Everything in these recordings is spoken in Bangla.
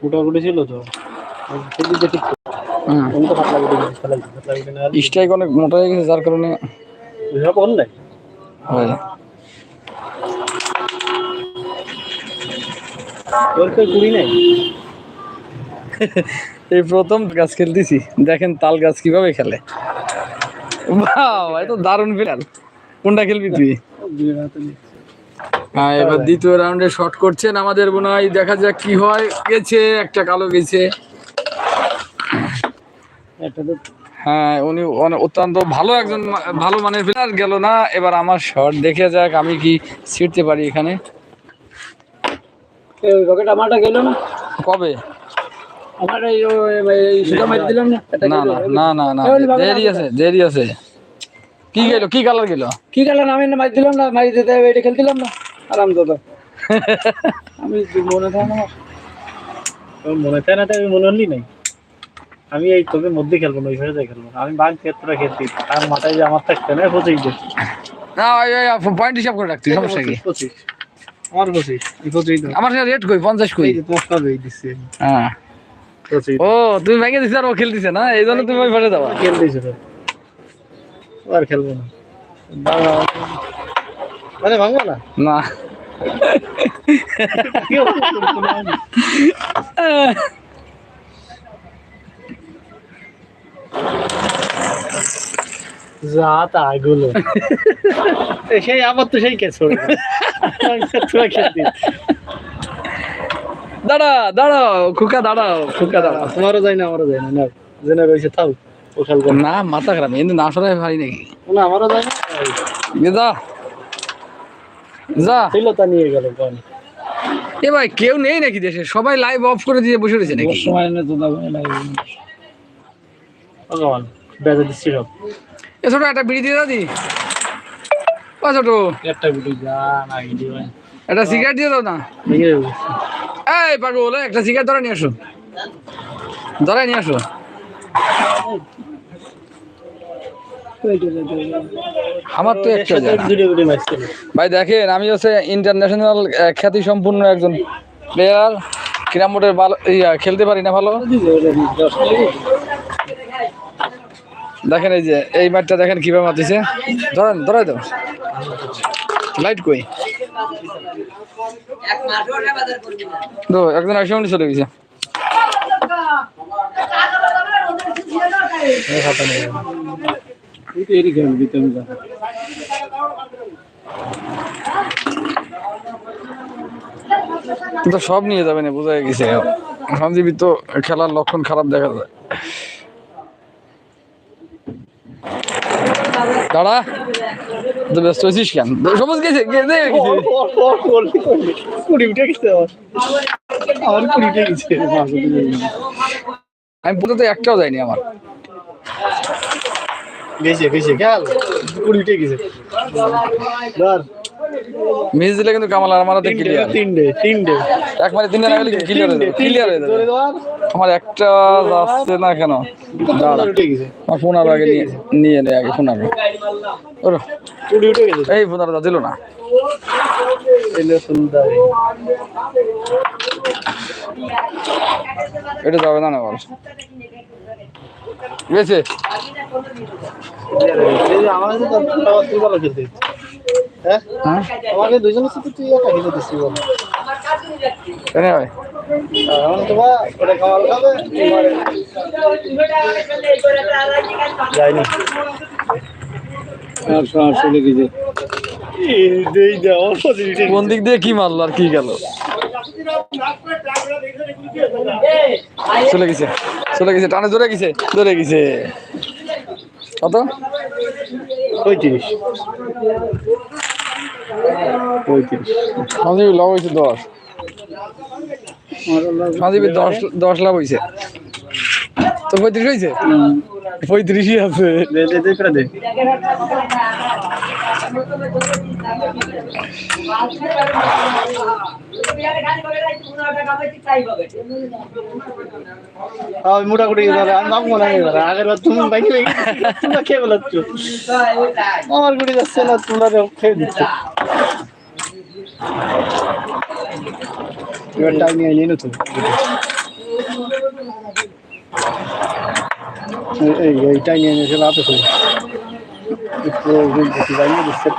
মোটামুটি ছিল তো। স্ট্রাইক অনেক মোটা হয়ে গেছে যার কারণে এই প্রথম গাছ খেলতেছি দেখেন তাল গাছ কীভাবে খেলে। বাহ এত দারুণ প্লেয়ার কোনটা খেলবি তুই? এবার দ্বিতীয় রাউন্ডে শট করছেন আমাদের বোনাই। দেখা যাক কি হয়। গেছে একটা কালো গেছে। হ্যাঁ উনি অত্যন্ত ভালো একজন ভালো মানের প্লেয়ার গেল না। এবার আমার শট দেখে যাক আমি কি ছিটতে পারি এখানে। আমারটা গেল না? কবে? আমার দিলাম না। না না না দেরি আছে দেরি আছে। কি গেল কি কালার গেল? কি না আমি মারি দিলাম না মারি দিতে এটা খেলছিলাম না। আরাম দাদা। আমি মনে থাকে না মনে থাকে না আমি মনে হলি নাই? আমি এই তোকে মধ্যে খেলব না ওইভাবে যাই খেলব না। আমি বাঘ ক্ষেত্রে খেলছি। আর মাথায় যে আমার থাকতে না পঁচিশ দিন না পয়েন্ট হিসাব করে রাখছি সমস্যা কি? পঁচিশ আমার পঁচিশ পঁচিশ আমার রেট কই? পঞ্চাশ কই? এই যে তোমার দিচ্ছি হ্যাঁ। ও তুমি ভেঙে দিছো আর ও খেলতেছে না? এই জন্য তুমি ওই পাশে যাবা খেল দিয়েছে আর খেলব না। মানে ভাঙবো না? না। যা সেই আবার তো সেই খেলতি দাঁড়া দাঁড়াও খুকা দাঁড়াও খুকা দাঁড়াও। তোমারও যায় না আমারও যায় না না জেনে রয়েছে থাও ও না না মাথা খারাপ কিন্তু না সরাই ভাই নাকি? না আমারও যায় না। যা যা ছিল তা নিয়ে গেল কোন এ ভাই কেউ নেই নাকি দেশে সবাই লাইভ অফ করে দিয়ে বসে রয়েছে নাকি সময় না তো দাও না ভগবান বেজে দিচ্ছি এ ছোট একটা বিড়ি দিয়ে দাদি ও ছোট একটা গুটি যা না গিয়ে ভাই একটা সিগারেট দিয়ে দাও না এই পাগল এই একটা সিগারেট ধরে নিয়ে আসো ধরে নিয়ে আসো আমার তো একটা ভাই দেখেন আমি হচ্ছে ইন্টারন্যাশনাল খ্যাতি সম্পূর্ণ একজন প্লেয়ার ক্রীড়া বোর্ডের ভালো ইয়া, খেলতে পারি না ভালো। দেখেন এই যে এই ম্যাচটা দেখেন কীভাবে মাতিছে ধরেন ধরাই দাও লাইট কই? দো একজন আসে চলে গেছে। খাতা নেই। তুই তো সব নিয়ে যাবে না বোঝা গেছে সঞ্জীবী তো খেলার লক্ষণ খারাপ দেখা যায়। দাঁড়া তো ব্যস্ত হয়েছিস কেন? সবুজ গেছে গেছে গেছে। কুড়ি উঠে গেছে আমার আমার কুড়ি উঠে গেছে। আমি পর্যন্ত একটাও যাইনি আমার। গেছে গেছে খেয়াল কুড়ি উঠে গেছে। মিস দিলে কিন্তু কামাল আর তিনটে ক্লিয়ার তিনটে তিনটে। এক মারে তিনটা লাগালে ক্লিয়ার হয়ে যাবে? ক্লিয়ার হয়ে যাবে। আমার একটা যাচ্ছে না কেন? দাঁড়া। উঠে গেছে। আগে নিয়ে নিয়ে নে আগে ওরো, কুড়ি উঠে গেছে। এই পনেরোটা দিল না। এটা যাবে না না বল। গেছে আমাকে। হ্যাঁ হ্যাঁ দুজনের সাথে তুই একা খেলে দিচ্ছিস বল। কেন ভাই এখন ওটা খাবে যাইনি। কোন দিক দিয়ে কি মারলো আর কি গেল? চলে গেছে। চলে গেছে টানে ধরে গেছে ধরে গেছে। কত? পঁয়ত্রিশ। পঁয়ত্রিশ। সঞ্জীবী লাভ হয়েছে দশ। সঞ্জীবী দশ দশ লাভ হয়েছে। তো পঁয়ত্রিশ হয়েছে? পঁয়ত্রিশই আছে। মোটামুটি আমি বাপ মনে হয় আগের বার তুমি বাইকে তোমরা খেয়ে বেলাচ্ছ আমার গুড়ি যাচ্ছে না, তোমরা খেয়ে দিচ্ছ। এবার টাইম নিয়ে নিয়ে নতুন এইটাই একটু বুঝতে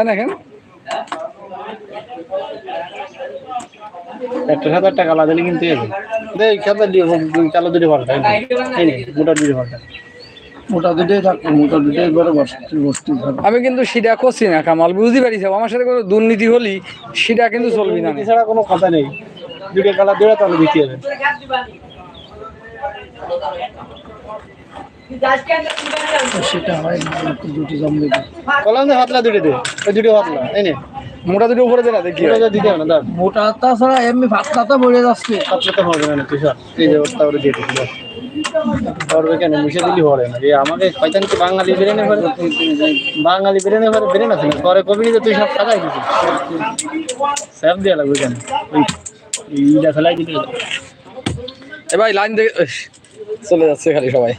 না কেন একটা সাত টাকা আলাদা কিন্তু দেখ চালো দুটো নে মোটা দুটো ঘণ্টা মোটা দুটোই থাকবে মোটা দুটোই বড় বসতি বসতি থাকবে আমি কিন্তু সেটা করছি না কামাল বুঝতে পারিস? আমার সাথে কোনো দুর্নীতি হলি সেটা কিন্তু চলবি না। এছাড়া কোনো কথা নেই। দুটো কালার দিয়ে তাহলে দিতে হবে দুটো কলাম দে হাতলা দুটো দে ওই দুটো হাতলা এই নে। মোটা দুটো উপরে দে না দেখি। দুটো দিতে হবে না মোটা তাছাড়া এমনি ভাতটা তো বেড়ে যাচ্ছে। হাতলা তো হবে না তুই সর। এই যে করে দিয়ে কেন? মিশে দিলি না। এই আমাকে কয়তান কি বাঙালি বেরেনে পারে বাঙালি বেরেনে পারে বেরেন আছে না পরে কবি যে তুই সব দিছিস স্যাপ দেওয়া লাগবে কেন? ওই এইটা ফেলাই দিতে এ ভাই লাইন দেখে চলে যাচ্ছে খালি সবাই।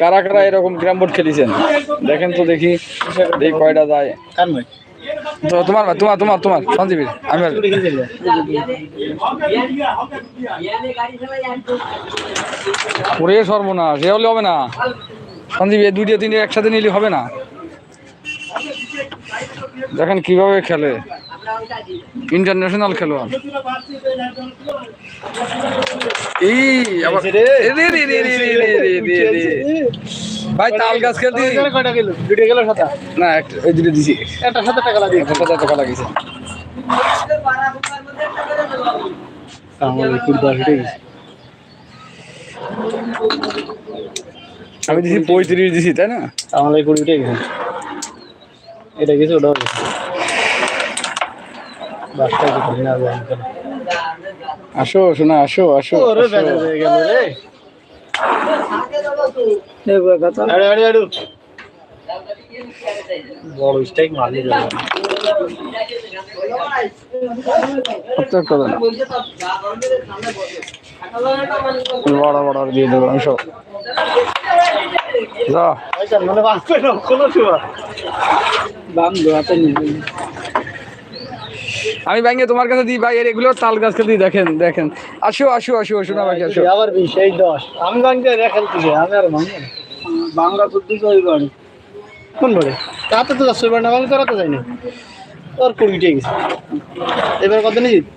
কারা কারা এরকম ক্যারাম বোর্ড খেলেছেন? দেখেন তো দেখি কয়টা যায়। তো তোমার তোমার তোমার তোমার সঞ্জীবীর আমি। ওরে সর্বনাশ, এ হলে হবে না। সঞ্জীব এই দুইটা, তিনটে একসাথে নিলে হবে না। দেখেন কীভাবে খেলে। ইন্টারন্যাশনাল খেলোয়াড়। ফুটবল আমি দিছি পঁয়ত্রিশ দিছি তাই না? আমার কুড়ি উঠে গেছে। এটা গেছে ওটাও বাসটা কিছু না যায়। আসো শোনা আসো আসো ওরে। বেজে হয়ে গেল রে আড়ু আড়ু আড়ু বড় স্ট্রাইক মারলি যাবে প্রত্যেক কথা না। বড় বড় দিয়ে দেবো আমি সব যা মনে বাঁচবে না কোনো সময়। আমি ব্যাঙ্গে তোমার কাছে দিই ভাই এর এগুলো তাল গাছ খেতে দেখেন দেখেন। আসো আসো আসো শোনা বাকি আসো আবার বিশ এই দশ। আমি বাংলা রেখা দিতেছি আমি আর ভাঙবো না বাংলা বুদ্ধি ওই বাড়ি? কোন বাড়ি? তাতে তো দশ বাড়ি না বাংলা তোরা তো যায়নি তোর কুড়ি গেছে? এবার কত নিয়েছি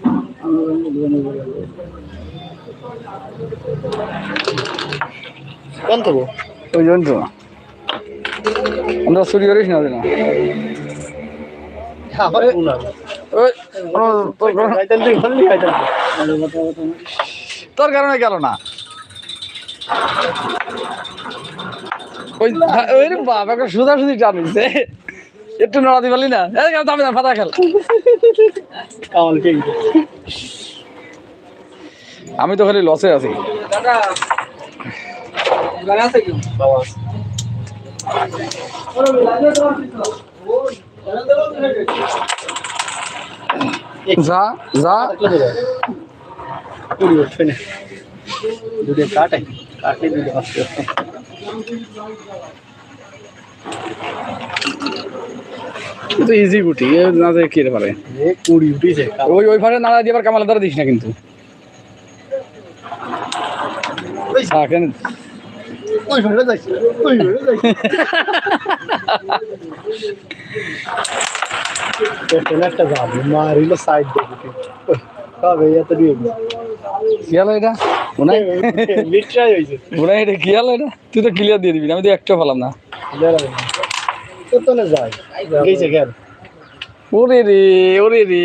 কোন তো ওই জন্য তো। আমরা চুরি করিস না তোর কারণে গেল না। ওই একটু নড়াতে পারলি না? না আমি তো খালি লসে আছি। আছে কি যা যা। কুড়ি উঠবে না দুটো কাটাই কাটলে দুটো আসতে তো ইজি গুটি না যে কি পারে কুড়ি উঠেছে ওই ওই ফারে নাড়া দিয়ে আবার কামালা দ্বারা দিস না কিন্তু। ওই একটা সাইড কবে এত দিয়ে হলো এটা মনে হয় হয়েছে মনে হয় এটা হলো এটা তুই তো ক্লিয়ার দিয়ে দিবি আমি তো একটাও পেলাম না না যায় গেছে কেন ওরে রে ওরে রে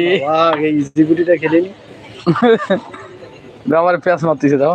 এই জিগুটিটা আমার পেঁয়াজ মারতেছে দাও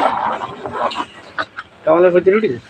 Então, eu levantei o dedo.